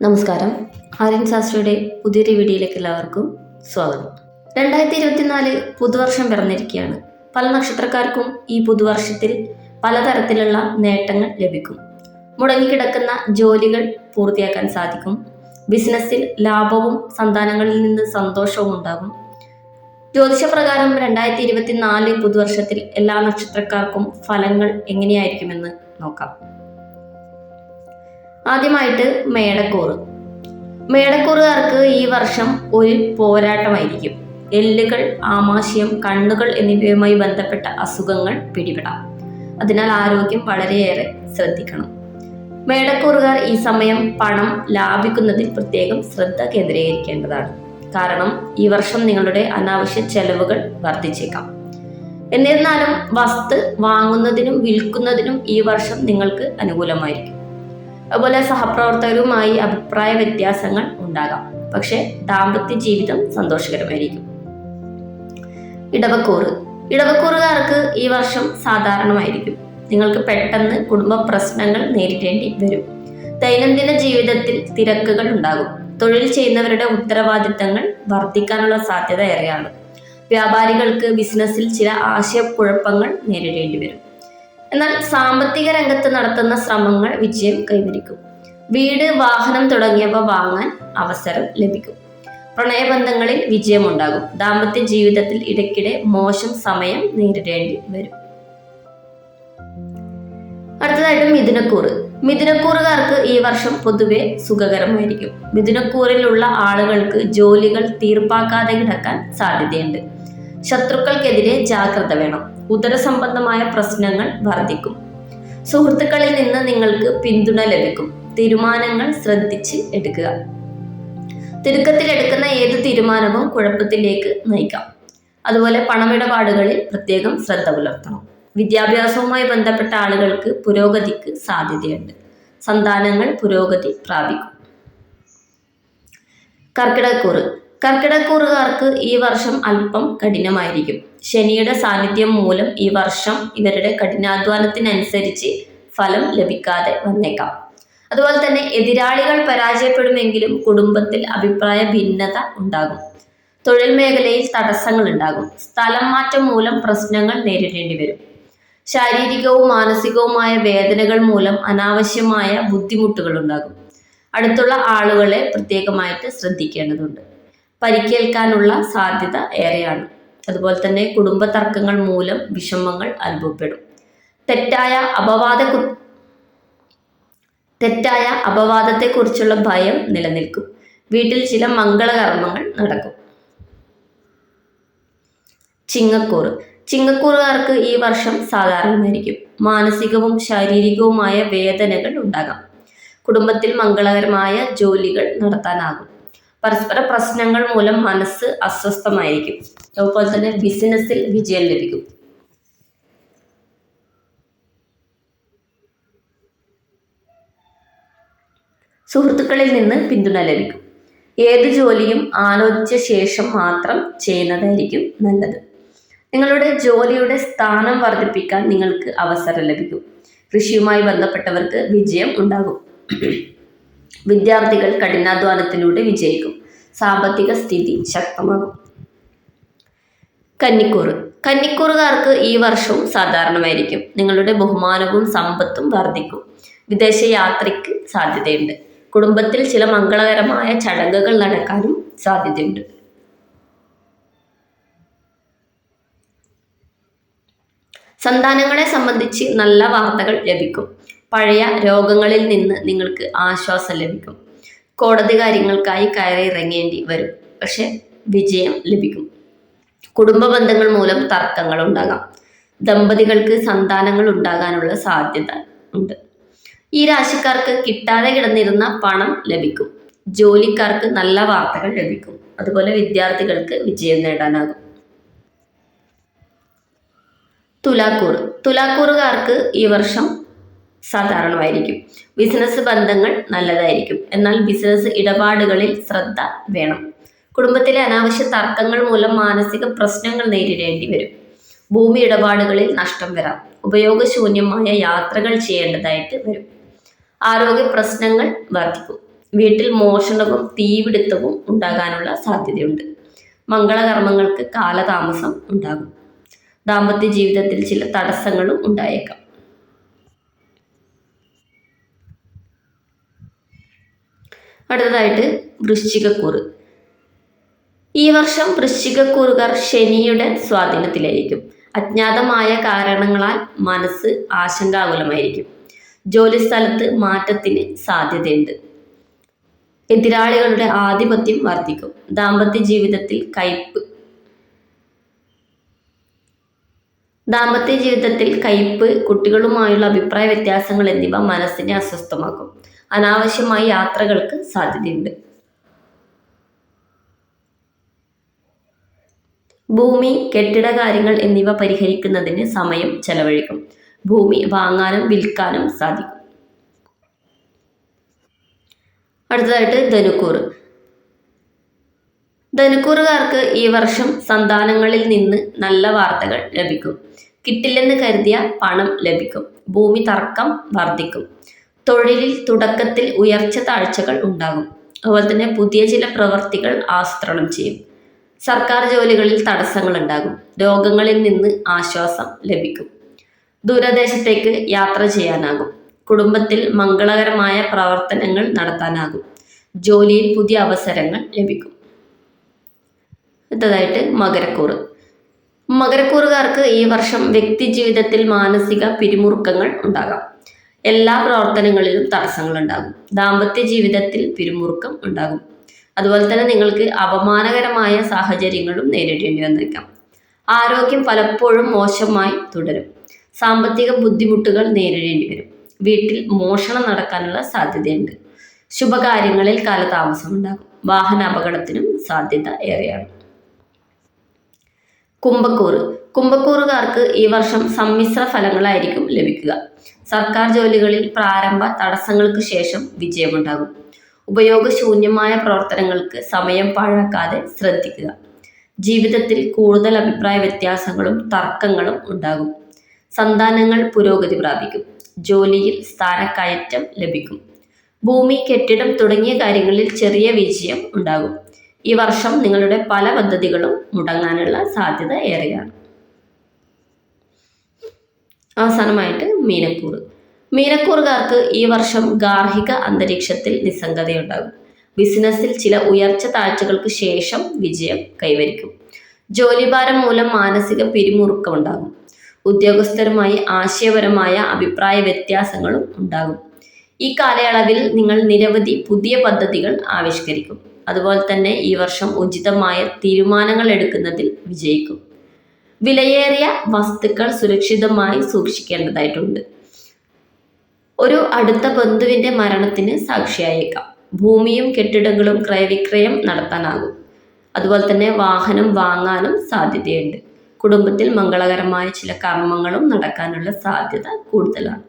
നമസ്കാരം. ആര്യൻ ശാസ്ത്രിയുടെ പുതിയൊരു വീഡിയോയിലേക്ക് എല്ലാവർക്കും സ്വാഗതം. രണ്ടായിരത്തി ഇരുപത്തിനാല് പുതുവർഷം പിറന്നിരിക്കുകയാണ്. പല നക്ഷത്രക്കാർക്കും ഈ പുതുവർഷത്തിൽ പലതരത്തിലുള്ള നേട്ടങ്ങൾ ലഭിക്കും. മുടങ്ങിക്കിടക്കുന്ന ജോലികൾ പൂർത്തിയാക്കാൻ സാധിക്കും. ബിസിനസ്സിൽ ലാഭവും സന്താനങ്ങളിൽ നിന്ന് സന്തോഷവും ഉണ്ടാകും. ജ്യോതിഷപ്രകാരം രണ്ടായിരത്തി ഇരുപത്തിനാല് പുതുവർഷത്തിൽ എല്ലാ നക്ഷത്രക്കാർക്കും ഫലങ്ങൾ എങ്ങനെയായിരിക്കുമെന്ന് നോക്കാം. ആദ്യമായിട്ട് മേടക്കൂറ്. മേടക്കൂറുകാർക്ക് ഈ വർഷം ഒരു പോരാട്ടമായിരിക്കും. എല്ലുകൾ ആമാശയം കണ്ണുകൾ എന്നിവയുമായി ബന്ധപ്പെട്ട അസുഖങ്ങൾ പിടിപെടാം. അതിനാൽ ആരോഗ്യം വളരെയേറെ ശ്രദ്ധിക്കണം. മേടക്കൂറുകാർ ഈ സമയം പണം ലാഭിക്കുന്നതിൽ പ്രത്യേകം ശ്രദ്ധ കേന്ദ്രീകരിക്കേണ്ടതാണ്. കാരണം ഈ വർഷം നിങ്ങളുടെ അനാവശ്യ ചെലവുകൾ വർദ്ധിച്ചേക്കാം. എന്നിരുന്നാലും വസ്തു വാങ്ങുന്നതിനും വിൽക്കുന്നതിനും ഈ വർഷം നിങ്ങൾക്ക് അനുകൂലമായിരിക്കും. അതുപോലെ സഹപ്രവർത്തകരുമായി അഭിപ്രായ വ്യത്യാസങ്ങൾ ഉണ്ടാകാം. പക്ഷേ ദാമ്പത്യ ജീവിതം സന്തോഷകരമായിരിക്കും. ഇടവക്കൂറ്. ഇടവക്കൂറുകാർക്ക് ഈ വർഷം സാധാരണമായിരിക്കും. നിങ്ങൾക്ക് പെട്ടെന്ന് കുടുംബ പ്രശ്നങ്ങൾ നേരിടേണ്ടി വരും. ദൈനംദിന ജീവിതത്തിൽ തിരക്കുകൾ ഉണ്ടാകും. തൊഴിൽ ചെയ്യുന്നവരുടെ ഉത്തരവാദിത്തങ്ങൾ വർദ്ധിക്കാനുള്ള സാധ്യത ഏറെയാണ്. വ്യാപാരികൾക്ക് ബിസിനസ്സിൽ ചില ആശയക്കുഴപ്പങ്ങൾ നേരിടേണ്ടി വരും. എന്നാൽ സാമ്പത്തിക രംഗത്ത് നടത്തുന്ന ശ്രമങ്ങൾ വിജയം കൈവരിക്കും. വീട് വാഹനം തുടങ്ങിയവ വാങ്ങാൻ അവസരം ലഭിക്കും. പ്രണയബന്ധങ്ങളിൽ വിജയമുണ്ടാകും. ദാമ്പത്യ ജീവിതത്തിൽ ഇടയ്ക്കിടെ മോശം സമയം നേരിടേണ്ടി വരും. അടുത്തതായിട്ട് മിഥുനക്കൂറ്. മിഥുനക്കൂറുകാർക്ക് ഈ വർഷം പൊതുവെ സുഖകരമായിരിക്കും. മിഥുനക്കൂറിലുള്ള ആളുകൾക്ക് ജോലികൾ തീർപ്പാക്കാതെ കിടക്കാൻ സാധ്യതയുണ്ട്. ശത്രുക്കൾക്കെതിരെ ജാഗ്രത വേണം. ഉദരസംബന്ധമായ പ്രശ്നങ്ങൾ വർദ്ധിക്കും. സുഹൃത്തുക്കളിൽ നിന്ന് നിങ്ങൾക്ക് പിന്തുണ ലഭിക്കും. തീരുമാനങ്ങൾ ശ്രദ്ധിച്ച് എടുക്കുക. തിടുക്കത്തിൽ എടുക്കുന്ന ഏത് തീരുമാനവും കുഴപ്പത്തിലേക്ക് നയിക്കാം. അതുപോലെ പണമിടപാടുകളിൽ പ്രത്യേകം ശ്രദ്ധ പുലർത്തണം. വിദ്യാഭ്യാസവുമായി ബന്ധപ്പെട്ട ആളുകൾക്ക് പുരോഗതിക്ക് സാധ്യതയുണ്ട്. സന്താനങ്ങൾ പുരോഗതി പ്രാപിക്കും. കർക്കിടക്കൂറ് കർക്കിടക്കൂറുകാർക്ക് ഈ വർഷം അല്പം കഠിനമായിരിക്കും. ശനിയുടെ സാന്നിധ്യം മൂലം ഈ വർഷം ഇവരുടെ കഠിനാധ്വാനത്തിനനുസരിച്ച് ഫലം ലഭിക്കാതെ വന്നേക്കാം. അതുപോലെ തന്നെ എതിരാളികൾ പരാജയപ്പെടുമെങ്കിലും കുടുംബത്തിൽ അഭിപ്രായ ഭിന്നത ഉണ്ടാകും. തൊഴിൽ മേഖലയിൽ തടസ്സങ്ങൾ ഉണ്ടാകും. സ്ഥലം മാറ്റം മൂലം പ്രശ്നങ്ങൾ നേരിടേണ്ടി വരും. ശാരീരികവും മാനസികവുമായ വേദനകൾ മൂലം അനാവശ്യമായ ബുദ്ധിമുട്ടുകൾ ഉണ്ടാകും. അടുത്തുള്ള ആളുകളെ പ്രത്യേകമായിട്ട് ശ്രദ്ധിക്കേണ്ടതുണ്ട്. പരിക്കേൽക്കാനുള്ള സാധ്യത ഏറെയാണ്. അതുപോലെ തന്നെ കുടുംബ തർക്കങ്ങൾ മൂലം വിഷമങ്ങൾ അനുഭവപ്പെടും. തെറ്റായ അപവാദ തെറ്റായ അപവാദത്തെക്കുറിച്ചുള്ള ഭയം നിലനിൽക്കും. വീട്ടിൽ ചില മംഗളകർമ്മങ്ങൾ നടക്കും. ചിങ്ങക്കൂറ്. ചിങ്ങക്കൂറുകാർക്ക് ഈ വർഷം സാധാരണമായിരിക്കും. മാനസികവും ശാരീരികവുമായ വേദനകൾ ഉണ്ടാകാം. കുടുംബത്തിൽ മംഗളകരമായ ജോലികൾ നടത്താനാകും. പരസ്പര പ്രശ്നങ്ങൾ മൂലം മനസ്സ് അസ്വസ്ഥമായിരിക്കും. അതുപോലെ തന്നെ ബിസിനസ്സിൽ വിജയം ലഭിക്കും. സുഹൃത്തുക്കളിൽ നിന്ന് പിന്തുണ ലഭിക്കും. ഏത് ജോലിയും ആലോചിച്ച ശേഷം മാത്രം ചെയ്യുന്നതായിരിക്കും നല്ലത്. നിങ്ങളുടെ ജോലിയുടെ സ്ഥാനം വർദ്ധിപ്പിക്കാൻ നിങ്ങൾക്ക് അവസരം ലഭിക്കും. കൃഷിയുമായി ബന്ധപ്പെട്ടവർക്ക് വിജയം ഉണ്ടാകും. വിദ്യാർത്ഥികൾ കഠിനാധ്വാനത്തിലൂടെ വിജയിക്കും. സാമ്പത്തിക സ്ഥിതി ശക്തമാകും. കന്നിക്കൂറ്. കന്നിക്കൂറുകാർക്ക് ഈ വർഷവും സാധാരണമായിരിക്കും. നിങ്ങളുടെ ബഹുമാനവും സമ്പത്തും വർദ്ധിക്കും. വിദേശ യാത്രയ്ക്ക് സാധ്യതയുണ്ട്. കുടുംബത്തിൽ ചില മംഗളകരമായ ചടങ്ങുകൾ നടക്കാനും സാധ്യതയുണ്ട്. സന്താനങ്ങളെ സംബന്ധിച്ച് നല്ല വാർത്തകൾ ലഭിക്കും. പഴയ രോഗങ്ങളിൽ നിന്ന് നിങ്ങൾക്ക് ആശ്വാസം ലഭിക്കും. കോടതി കാര്യങ്ങൾക്കായി കയറി ഇറങ്ങേണ്ടി വരും. പക്ഷെ വിജയം ലഭിക്കും. കുടുംബ ബന്ധങ്ങൾ മൂലം തർക്കങ്ങൾ ഉണ്ടാകാം. ദമ്പതികൾക്ക് സന്താനങ്ങൾ ഉണ്ടാകാനുള്ള സാധ്യത ഉണ്ട്. ഈ രാശിക്കാർക്ക് കിട്ടാതെ കിടന്നിരുന്ന പണം ലഭിക്കും. ജോലിക്കാർക്ക് നല്ല വാർത്തകൾ ലഭിക്കും. അതുപോലെ വിദ്യാർത്ഥികൾക്ക് വിജയം നേടാനാകും. തുലാക്കൂർ തുലാക്കൂറുകാർക്ക് ഈ വർഷം സാധാരണമായിരിക്കും. ബിസിനസ് ബന്ധങ്ങൾ നല്ലതായിരിക്കും. എന്നാൽ ബിസിനസ് ഇടപാടുകളിൽ ശ്രദ്ധ വേണം. കുടുംബത്തിലെ അനാവശ്യ തർക്കങ്ങൾ മൂലം മാനസിക പ്രശ്നങ്ങൾ നേരിടേണ്ടി വരും. ഭൂമി ഇടപാടുകളിൽ നഷ്ടം വരാം. ഉപയോഗശൂന്യമായ യാത്രകൾ ചെയ്യേണ്ടതായിട്ട് വരും. ആരോഗ്യ പ്രശ്നങ്ങൾ വർദ്ധിക്കും വീട്ടിൽ മോഷണവും തീപിടുത്തവും ഉണ്ടാകാനുള്ള സാധ്യതയുണ്ട്. മംഗളകർമ്മങ്ങൾക്ക് കാലതാമസം ഉണ്ടാകും. ദാമ്പത്യ ജീവിതത്തിൽ ചില തടസ്സങ്ങളും ഉണ്ടായേക്കാം. അടുത്തതായിട്ട് വൃശ്ചികക്കൂറ്. ഈ വർഷം വൃശ്ചികക്കൂറുകാർ ശനിയുടെ സ്വാധീനത്തിലായിരിക്കും. അജ്ഞാതമായ കാരണങ്ങളാൽ മനസ്സ് ആശങ്കാകുലമായിരിക്കും. ജോലിസ്ഥലത്ത് മാറ്റത്തിന് സാധ്യതയുണ്ട്. എതിരാളികളുടെ ആധിപത്യം വർദ്ധിക്കും. ദാമ്പത്യ ജീവിതത്തിൽ കയ്പ് ദാമ്പത്യ ജീവിതത്തിൽ കയ്പ് കുട്ടികളുമായുള്ള അഭിപ്രായ വ്യത്യാസങ്ങൾ എന്നിവ മനസ്സിനെ അസ്വസ്ഥമാക്കും. അനാവശ്യമായ യാത്രകൾക്ക് സാധ്യതയുണ്ട്. ഭൂമി കെട്ടിട കാര്യങ്ങൾ എന്നിവ പരിഹരിക്കുന്നതിന് സമയം ചെലവഴിക്കും. ഭൂമി വാങ്ങാനും വിൽക്കാനും സാധിക്കും. അടുത്തതായിട്ട് ധനുക്കൂർ. ധനുക്കൂറുകാർക്ക് ഈ വർഷം സന്താനങ്ങളിൽ നിന്ന് നല്ല വാർത്തകൾ ലഭിക്കും. കിട്ടില്ലെന്ന് കരുതിയ പണം ലഭിക്കും. ഭൂമി തർക്കം വർദ്ധിക്കും. തൊഴിലിൽ തുടക്കത്തിൽ ഉയർച്ച താഴ്ചകൾ ഉണ്ടാകും. അതുപോലെ തന്നെ പുതിയ ചില പ്രവർത്തികൾ ആസൂത്രണം ചെയ്യും. സർക്കാർ ജോലികളിൽ തടസ്സങ്ങൾ ഉണ്ടാകും. രോഗങ്ങളിൽ നിന്ന് ആശ്വാസം ലഭിക്കും. ദൂരദേശത്തേക്ക് യാത്ര ചെയ്യാനാകും. കുടുംബത്തിൽ മംഗളകരമായ പ്രവർത്തനങ്ങൾ നടത്താനാകും. ജോലിയിൽ പുതിയ അവസരങ്ങൾ ലഭിക്കും. അടുത്തതായിട്ട് മകരക്കൂറ്. മകരക്കൂറുകാർക്ക് ഈ വർഷം വ്യക്തി ജീവിതത്തിൽ മാനസിക പിരിമുറുക്കങ്ങൾ ഉണ്ടാകാം. എല്ലാ പ്രവർത്തനങ്ങളിലും തടസ്സങ്ങൾ ഉണ്ടാകും ദാമ്പത്യ ജീവിതത്തിൽ പിരിമുറുക്കം ഉണ്ടാകും. അതുപോലെ തന്നെ നിങ്ങൾക്ക് അപമാനകരമായ സാഹചര്യങ്ങളും നേരിടേണ്ടി വന്നേക്കാം. ആരോഗ്യം പലപ്പോഴും മോശമായി തുടരും. സാമ്പത്തിക ബുദ്ധിമുട്ടുകൾ നേരിടേണ്ടി വരും. വീട്ടിൽ മോഷണം നടക്കാനുള്ള സാധ്യതയുണ്ട്. ശുഭകാര്യങ്ങളിൽ കാലതാമസം ഉണ്ടാകും വാഹന അപകടത്തിനും സാധ്യത ഏറെയാണ്. കുംഭക്കൂറ്. കുംഭക്കൂറുകാർക്ക് ഈ വർഷം സമ്മിശ്ര ഫലങ്ങളായിരിക്കും ലഭിക്കുക. സർക്കാർ ജോലികളിൽ പ്രാരംഭ തടസ്സങ്ങൾക്ക് ശേഷം വിജയമുണ്ടാകും. ഉപയോഗശൂന്യമായ പ്രവർത്തനങ്ങൾക്ക് സമയം പാഴാക്കാതെ ശ്രദ്ധിക്കുക. ജീവിതത്തിൽ കൂടുതൽ അഭിപ്രായ വ്യത്യാസങ്ങളും തർക്കങ്ങളും ഉണ്ടാകും. സന്താനങ്ങൾ പുരോഗതി പ്രാപിക്കും. ജോലിയിൽ സ്ഥാനക്കയറ്റം ലഭിക്കും. ഭൂമി കെട്ടിടം തുടങ്ങിയ കാര്യങ്ങളിൽ ചെറിയ വിജയം ഉണ്ടാകും. ഈ വർഷം നിങ്ങളുടെ പല പദ്ധതികളും മുടങ്ങാനുള്ള സാധ്യത ഏറെയാണ്. അവസാനമായിട്ട് മീനക്കൂർ മീനക്കൂറുകാർക്ക് ഈ വർഷം ഗാർഹിക അന്തരീക്ഷത്തിൽ നിസ്സംഗതയുണ്ടാകും. ബിസിനസ്സിൽ ചില ഉയർച്ച താഴ്ചകൾക്ക് ശേഷം വിജയം കൈവരിക്കും. ജോലിഭാരം മൂലം മാനസിക പിരിമുറുക്കം ഉണ്ടാകും ഉദ്യോഗസ്ഥരുമായി ആശയപരമായ അഭിപ്രായ വ്യത്യാസങ്ങളും ഉണ്ടാകും. ഈ കാലയളവിൽ നിങ്ങൾ നിരവധി പുതിയ പദ്ധതികൾ ആവിഷ്കരിക്കും. അതുപോലെ തന്നെ ഈ വർഷം ഉചിതമായ തീരുമാനങ്ങൾ എടുക്കുന്നതിൽ വിജയിക്കും. വിലയേറിയ വസ്തുക്കൾ സുരക്ഷിതമായി സൂക്ഷിക്കേണ്ടതായിട്ടുണ്ട്. ഒരു അടുത്ത ബന്ധുവിന്റെ മരണത്തിന് സാക്ഷിയായേക്കാം. ഭൂമിയും കെട്ടിടങ്ങളും ക്രയവിക്രയം നടത്താനാകും. അതുപോലെ തന്നെ വാഹനം വാങ്ങാനും സാധ്യതയുണ്ട്. കുടുംബത്തിൽ മംഗളകരമായ ചില കർമ്മങ്ങളും നടക്കാനുള്ള സാധ്യത കൂടുതലാണ്.